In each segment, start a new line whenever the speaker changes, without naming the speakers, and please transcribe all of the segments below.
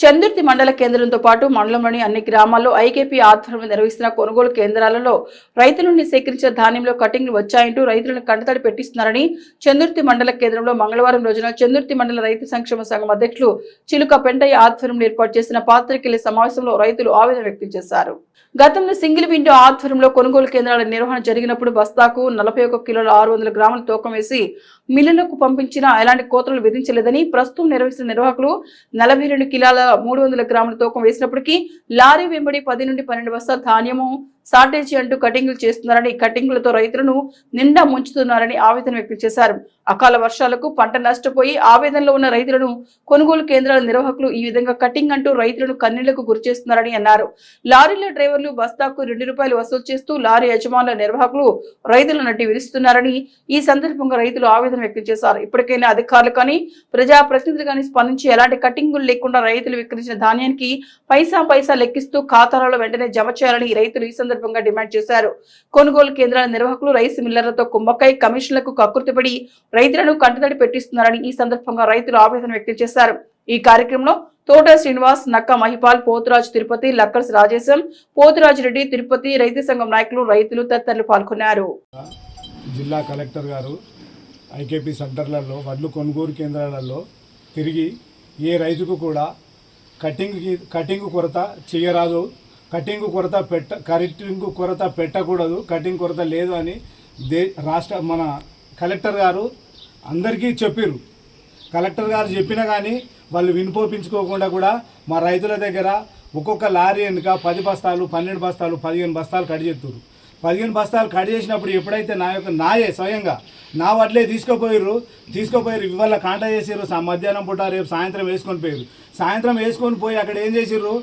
చందుర్తి మండల కేంద్రంతో పాటు మండలంలోని అన్ని గ్రామాల్లో ఐకేపీ ఆధ్వర్యంలో నిర్వహిస్తున్న కొనుగోలు కేంద్రాలలో రైతుల నుండి సేకరించిన ధాన్యంలో కటింగ్లు వచ్చాయంటూ రైతులను కంటతడి పెట్టిస్తున్నారని చందుర్తి మండల కేంద్రంలో మంగళవారం రోజున చందుర్తి మండల రైతు సంక్షేమ సంఘం అధ్యక్షులు చిలుక పెంటయ్య ఆధ్వర్యంలో ఏర్పాటు చేసిన పాత్రికేయుల సమావేశంలో రైతులు ఆవేదన వ్యక్తం చేశారు. గతంలో సింగిల్ విండో ఆధ్వర్యంలో కొనుగోలు కేంద్రాల నిర్వహణ జరిగినప్పుడు బస్తాకు నలభై ఒక్క కిలోల ఆరు వందల గ్రాముల తూకం వేసి మిల్లులకు పంపించినా ఎలాంటి కోతలు విధించలేదని ప్రస్తుతం నిర్వహిస్తున్న నిర్వాహకులు నలభై రెండు కిలోల మూడు వందల గ్రాముల తూకం వేసినప్పటికీ లారీ వెంబడి పది నుండి పన్నెండు బస్తాల ధాన్యము సాటేజీ అంటూ కటింగ్లు చేస్తున్నారని కటింగ్లతో రైతులను నిండా ముంచుతున్నారని ఆవేదన వ్యక్తం చేశారు. అకాల వర్షాలకు పంట నష్టపోయి ఆవేదనలో ఉన్న రైతులను కొనుగోలు కేంద్రాల నిర్వాహకులు ఈ విధంగా కటింగ్ అంటూ రైతులను కన్నీళ్ళకు గురిచేస్తున్నారని అన్నారు. లారీల డ్రైవర్లు బస్తాకు రెండు రూపాయలు వసూలు చేస్తూ లారీ యజమానుల నిర్వాహకులు రైతుల నటి విరుస్తున్నారని ఈ సందర్భంగా రైతులు ఆవేదన వ్యక్తం చేశారు. ఇప్పటికైనా అధికారులు కానీ ప్రజా ప్రతినిధులు కానీ స్పందించి ఎలాంటి కటింగులు లేకుండా రైతులు విక్రయించిన ధాన్యానికి పైసా పైసా లెక్కిస్తూ ఖాతాలలో వెంటనే జమ చేయాలని రైతులు ఈ సందర్భంగా సందర్భంగా డిమాండ్ చేశారు. కొనుగోలు కేంద్రాల నిర్వాహకులు రైస్ మిల్లర్లతో కుమ్మక్కై కమిషన్లకు కకృతిపడి రైతులను కంటతడి పెట్టిస్తున్నారని ఈ సందర్భంగా రైతులు ఆవేదన వ్యక్తం చేశారు. ఈ కార్యక్రమంలో తోట శ్రీనివాస్ నక్క మహిపాల్ పోతురాజు తిరుపతి లక్కర్స్ రాజేశం పోతురాజు రెడ్డి తిరుపతి రైతు సంఘం నాయకులు రైతులు తదితరులు పాల్గొన్నారు.
జిల్లా కలెక్టర్ గారు ఐకేపీ సెంటర్లలో వడ్లు కొనుగోలు కేంద్రాలలో తిరిగి ఏ రైతుకు కూడా కటింగ్కి కటింగ్ కొరత చేయరాదు. కటింగ్ కొరత పెట్ట కటింగ్ కొరత పెట్టకూడదు కటింగ్ కొరత లేదు అని దే రాష్ట్ర మన కలెక్టర్ గారు అందరికీ చెప్పారు కలెక్టర్ గారు చెప్పినా కానీ వాళ్ళు వినిపోపించుకోకుండా కూడా మా రైతుల దగ్గర ఒక్కొక్క లారీ వెనుక పది బస్తాలు పన్నెండు బస్తాలు పదిహేను బస్తాలు కట్ చేస్తారు పదిహేను బస్తాలు కట్ చేసినప్పుడు ఎప్పుడైతే నా యొక్క నాయే స్వయంగా నా వడ్లే తీసుకుపోయారు తీసుకుపోయారు ఇవాళ కాంట చేసారు మధ్యాహ్నం పూట రేపు సాయంత్రం వేసుకొని పోయారు సాయంత్రం వేసుకొని పోయి అక్కడ ఏం చేసారు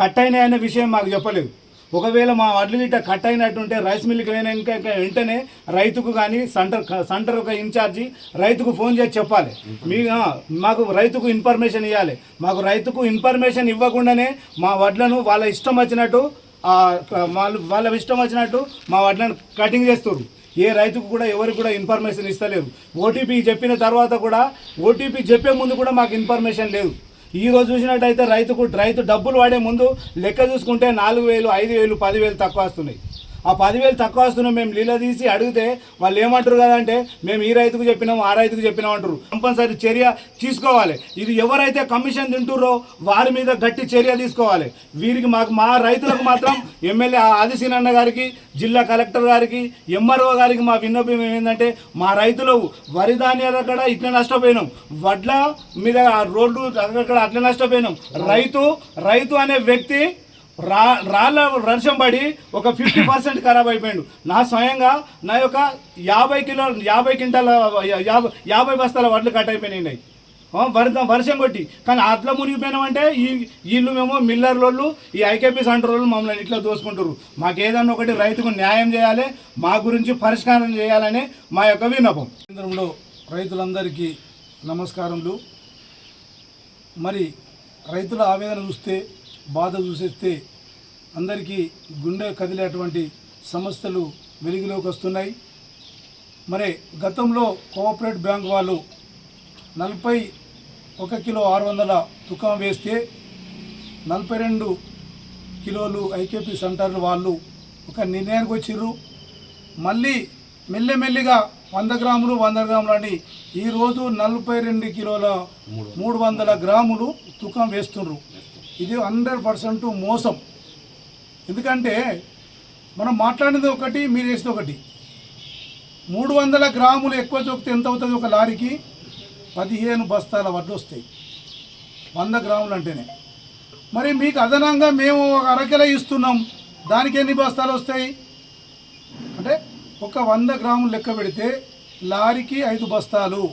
కట్ అయినాయి అనే విషయం మాకు చెప్పలేదు. ఒకవేళ మా వడ్లు గిట్ట కట్ అయినట్టుంటే రైస్ మిల్కి పోయినాక వెంటనే రైతుకు కానీ సెంటర్ సెంటర్ ఒక ఇన్ఛార్జి రైతుకు ఫోన్ చేసి చెప్పాలి. మీ మాకు రైతుకు ఇన్ఫర్మేషన్ ఇవ్వాలి మాకు రైతుకు ఇన్ఫర్మేషన్ ఇవ్వకుండానే మా వడ్లను వాళ్ళ ఇష్టం వచ్చినట్టు వాళ్ళు వాళ్ళ ఇష్టం వచ్చినట్టు మా వడ్లను కటింగ్ చేస్తారు ఏ రైతుకు కూడా ఎవరికి కూడా ఇన్ఫర్మేషన్ ఇస్తలేదు ఓటీపీ చెప్పిన తర్వాత కూడా ఓటీపీ చెప్పే ముందు కూడా మాకు ఇన్ఫర్మేషన్ లేదు. ఈ రోజు చూసినట్టయితే రైతుకు రైతు డబ్బులు వాడే ముందు లెక్క చూసుకుంటే నాలుగు వేలు ఐదు వేలు పదివేలు తక్కువ వస్తున్నాయి. ఆ పదివేలు తక్కువ వస్తున్నాం మేము లీల తీసి అడిగితే వాళ్ళు ఏమంటారు కదంటే మేము ఈ రైతుకు చెప్పినాం ఆ రైతుకు చెప్పినాం అంటారు. కంపల్సరీ చర్య తీసుకోవాలి. ఇది ఎవరైతే కమిషన్ తింటుర్రో వారి మీద గట్టి చర్య తీసుకోవాలి. వీరికి మాకు మా రైతులకు మాత్రం ఎమ్మెల్యే ఆదిశీనన్న గారికి జిల్లా కలెక్టర్ గారికి ఎంఆర్ఓ గారికి మా విన్నపం ఏంటంటే మా రైతులు వరి ధాన్యాల అక్కడ ఇట్లా నష్టపోయినాం. వడ్ల మీద ఆ అక్కడ అట్లా నష్టపోయినాం. రైతు రైతు అనే వ్యక్తి రా రాళ్ళ వర్షం పడి ఒక ఫిఫ్టీ పర్సెంట్ ఖరాబ్ అయిపోయాడు. నా స్వయంగా నా యొక్క యాభై కిలో యాభై క్వింటాల యాభై యాభై బస్తాల వడ్లు కట్ అయిపోయినాయి. ఆ, వరద వర్షం కొట్టి. కానీ అట్లా మునిగిపోయినామంటే ఈ వీళ్ళు మేము మిల్లర్ వాళ్ళు ఈ ఐకేపీ సెంటర్ వాళ్ళు మమ్మల్ని ఇట్లా దోసుకుంటారు మాకు ఏదన్నా ఒకటి రైతుకు న్యాయం చేయాలి మా గురించి పరిష్కారం చేయాలని మా యొక్క విన్నపం. కేంద్రంలో రైతులందరికీ నమస్కారములు. మరి రైతుల ఆవేదన చూస్తే బాధ చూసేస్తే అందరికీ గుండె కదిలేటువంటి సమస్యలు వెలుగులోకి వస్తున్నాయి. మరి గతంలో కోఆపరేట్ బ్యాంక్ వాళ్ళు నలభై ఒక కిలో ఆరు వందల తుకం వేస్తే నలభై రెండు కిలోలు ఐకేపీ సెంటర్లు వాళ్ళు ఒక నిర్ణయానికి వచ్చిర్రు. మళ్ళీ మెల్లెమెల్లిగా వంద గ్రాములు వంద గ్రాములు అని ఈరోజు నలభై రెండు కిలోల మూడు వందల గ్రాములు తూకం వేస్తుండ్రు. ఇది హండ్రెడ్ పర్సెంట్ మోసం. ఎందుకంటే మనం మాట్లాడినది ఒకటి మీరు వేసింది ఒకటి. మూడు వందల గ్రాములు ఎక్కువ చొక్కితే ఎంత అవుతుంది ఒక లారీకి? పదిహేను బస్తాల వడ్లు వస్తాయి. వంద గ్రాములు అంటేనే. మరి మీకు అదనంగా మేము ఒక అరకిల ఇస్తున్నాం. దానికి ఎన్ని బస్తాలు వస్తాయి? అంటే ఒక వంద గ్రాములు లెక్క పెడితే లారీకి ఐదు బస్తాలు.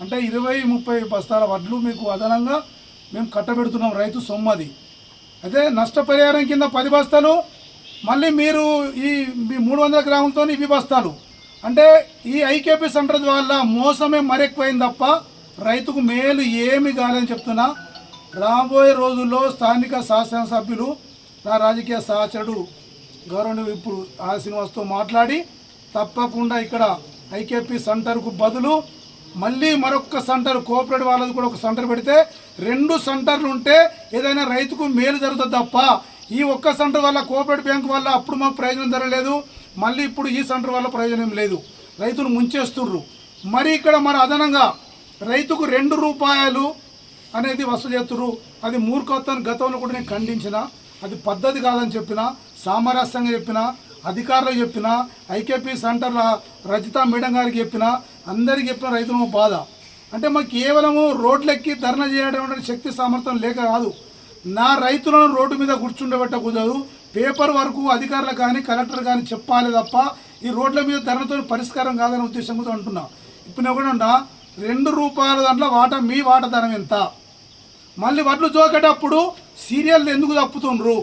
అంటే ఇరవై ముప్పై బస్తాల వడ్లు మీకు అదనంగా మేము కట్టబెడుతున్నాం రైతు సొమ్మది అదే నష్టపరిహారం కింద పది బస్తాలు మళ్ళీ మీరు ఈ మీ మూడు వందల గ్రాములతో ఇవి బస్తాలు. అంటే ఈ ఐకేపీ సెంటర్ వల్ల మోసమే మరెక్కువైంది తప్ప రైతుకు మేలు ఏమి కాదని చెప్తున్నా. రాబోయే రోజుల్లో స్థానిక శాసనసభ్యులు నా రాజకీయ సహచరుడు గౌరవనీయ ఇప్పుడు ఆ శ్రీనివాస్తో మాట్లాడి తప్పకుండా ఇక్కడ ఐకేపీ సెంటర్కు బదులు
మళ్ళీ మరొక సెంటర్ కోఆపరేటివ్ వాళ్ళది కూడా ఒక సెంటర్ పెడితే రెండు సెంటర్లు ఉంటే ఏదైనా రైతుకు మేలు జరుగుతుంది తప్ప ఈ ఒక్క సెంటర్ వల్ల కోఆపరేటివ్ బ్యాంక్ వల్ల అప్పుడు మాకు ప్రయోజనం జరగలేదు మళ్ళీ ఇప్పుడు ఈ సెంటర్ వల్ల ప్రయోజనం లేదు. రైతులు ముంచేస్తుర్రు. మరి ఇక్కడ మరి అదనంగా రైతుకు రెండు రూపాయలు అనేది వసూలు చేస్తుర్రు. అది మూర్ఖత్వాన్ని గతంలో కూడా నేను ఖండించిన అది పద్ధతి కాదని చెప్పిన సామరస్యంగా చెప్పిన అధికారులకు చెప్పిన ఐకేపీ సెంటర్ల రజిత మేడం గారికి చెప్పిన అందరికీ చెప్పిన రైతుల బాధ. అంటే మాకు కేవలము రోడ్లెక్కి ధర్నా చేయడం శక్తి సామర్థ్యం లేక కాదు నా రైతులను రోడ్డు మీద కూర్చుండబెట్టకూడదు. పేపర్ వరకు అధికారులు కానీ కలెక్టర్ కానీ చెప్పాలి తప్ప ఈ రోడ్ల మీద ధరలతో పరిష్కారం కాదనే ఉద్దేశంతో అంటున్నా. ఇప్పుడు నేను రెండు రూపాయల దాంట్లో వాటా మీ వాట ధనం ఎంత? మళ్ళీ వడ్లు జోకేటప్పుడు సీరియల్ ఎందుకు తప్పుతుండ్రు?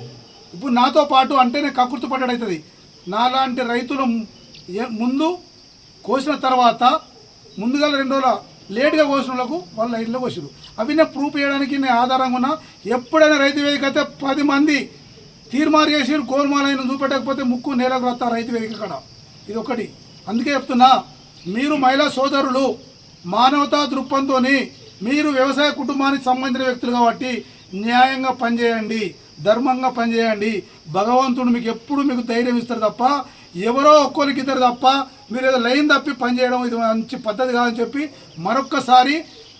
ఇప్పుడు నాతో పాటు అంటే నేను కకృతి పడ్డవుతుంది నాలాంటి రైతులు ముందు కోసిన తర్వాత ముందుగా రెండు రోజుల లేట్గా కోసిన వాళ్ళు వాళ్ళ కోసారు అవి నేను ప్రూఫ్ చేయడానికి నేను ఆధారంగా ఉన్నా. ఎప్పుడైనా రైతు వేదిక అయితే పది మంది తీర్మారు చేసి గోల్మాలైన చూపెట్టకపోతే ముక్కు నేలకు వస్తా రైతు వేదిక కాడ. ఇది ఒకటి. అందుకే చెప్తున్నా మీరు మహిళా సోదరులు మానవతా దృక్పథంతో మీరు వ్యవసాయ కుటుంబానికి సంబంధించిన వ్యక్తులు కాబట్టి న్యాయంగా పనిచేయండి. ధర్మంగా పనిచేయండి. భగవంతుడు మీకు ఎప్పుడు మీకు ధైర్యం ఇస్తారు తప్ప ఎవరో ఒక్కరికి ఇద్దరు తప్ప మీరు ఏదో లైన్ తప్పి పనిచేయడం ఇది మంచి పద్ధతి కాదని చెప్పి మరొక్కసారి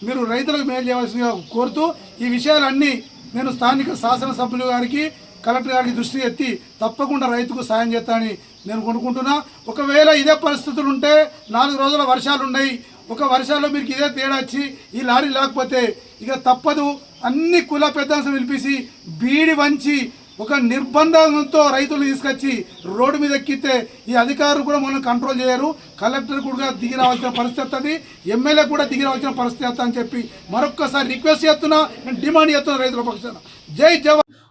మీరు రైతులకు మేలు చేయవలసిందిగా కోరుతూ ఈ విషయాలన్నీ నేను స్థానిక శాసనసభ్యులు గారికి కలెక్టర్ గారికి దృష్టి ఎత్తి తప్పకుండా రైతుకు సాయం చేస్తానని నేను కొనుక్కుంటున్నా ఒకవేళ ఇదే పరిస్థితులు ఉంటే నాలుగు రోజుల వర్షాలు ఉన్నాయి. ఒక వర్షాల్లో మీకు ఇదే తేడా వచ్చి ఈ లారీ లేకపోతే ఇక తప్పదు. అన్ని కుల పెద్దలను పిలిపించి బీడి వంచి ఒక నిర్బంధంతో రైతులు తీసుకొచ్చి రోడ్డు మీద ఎక్కితే ఈ అధికారులు కూడా మనం కంట్రోల్ చేయరు. కలెక్టర్ కూడా దిగి రావాల్సిన పరిస్థితి వస్తుంది ఎమ్మెల్యే కూడా దిగి రావాల్సిన పరిస్థితి వస్తుంది అని చెప్పి మరొక్కసారి రిక్వెస్ట్ చేస్తున్నా. డిమాండ్ చేస్తున్నా రైతుల పక్షాన. జై జవాన్.